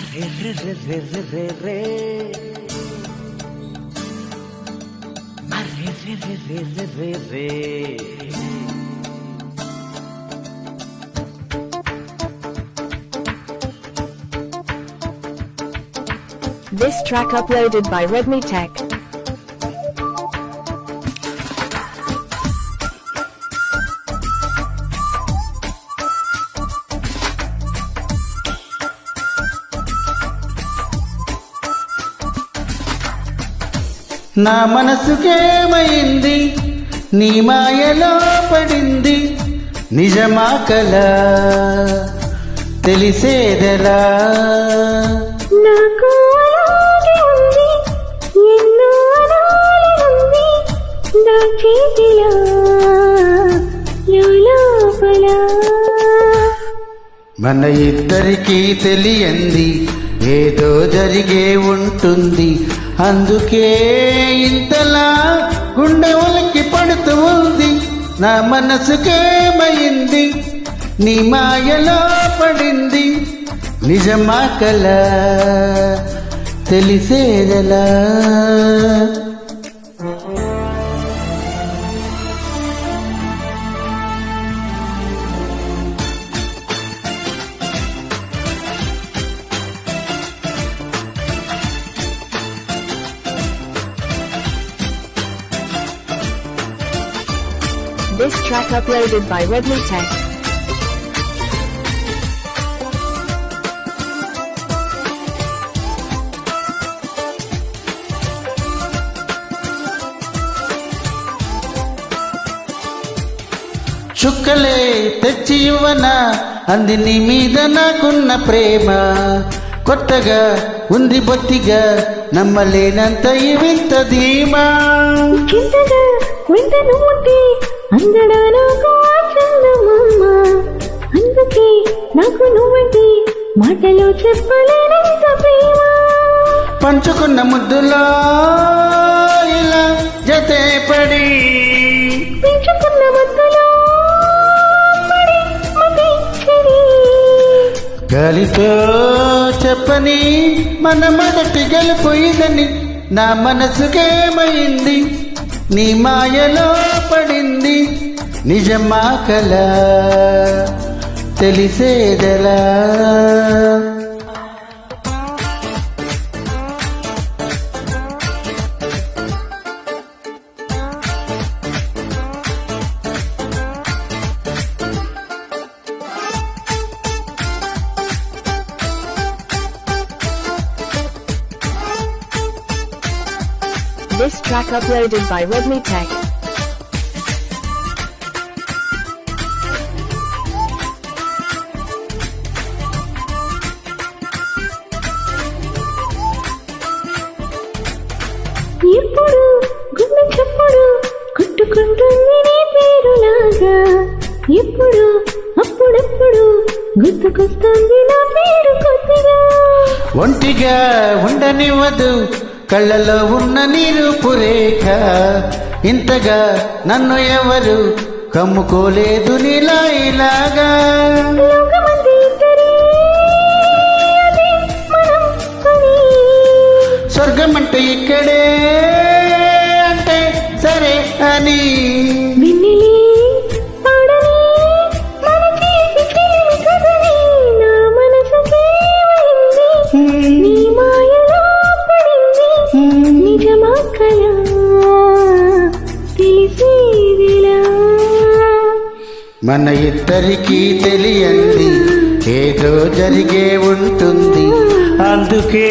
Arre, re, re, re, re, re, re. Arre, re, re, re, re, re, re. This track uploaded by Redmi Tech. నా మనసుకేమైంది? నీ మాయలో పడింది? నిజమా కల తెలిసేదెలా? నాకు మన ఇద్దరికీ తెలియంది ఏదో జరిగే ఉంటుంది. అందుకే ఇంతలా గుండె ఉలికి పడుతూ ఉంది. నా మనసుకేమైంది నీ మాయలో పడింది. నిజమా కల? తెలిసేదలా? This track uploaded by Redmi Tech. చుక్కలే తెచ్చి ఇవ్వన? అంది నీ మీద నాకున్న ప్రేమ. కొత్తగా ఉంది బొత్తిగా నమ్మలేనంత ఈ వింత ధీమా. చింతగా వింత నువ్వుంటే అందడా నాకు చందమామ అందుకే నాకు నువ్వంటే మాటలో చెప్పలేనంత ప్రేమ. పంచుకున్న ముద్దులో ఇలా జతే పడి పెంచుకున్న గాలితో చెప్పని మన మొదటి గెలుపు ఇదని నా మనసుకేమైంది? నీ మాయలో పడింది నిజమా కల తెలిసేదెలా. This track uploaded by Redmi Tech. ఎప్పుడు గుండె చప్పుడు కొట్టుకుంటుంది నీ పేరులాగా ఎప్పుడు అప్పుడప్పుడు గుర్తుకొస్తుంది నా పేరు కొద్దిగా ఒంటిగా ఉండనివ్వదు కళ్ళలో ఉన్న నీరు పురేఖ ఇంతగా నన్ను ఎవరు కమ్ముకోలేదు నీలా ఇలాగా. స్వర్గం అంటే నిజమా కలా? తెలిసేదిలా. మన ఇద్దరికీ తెలియంది ఏదో జరిగే ఉంటుంది అందుకే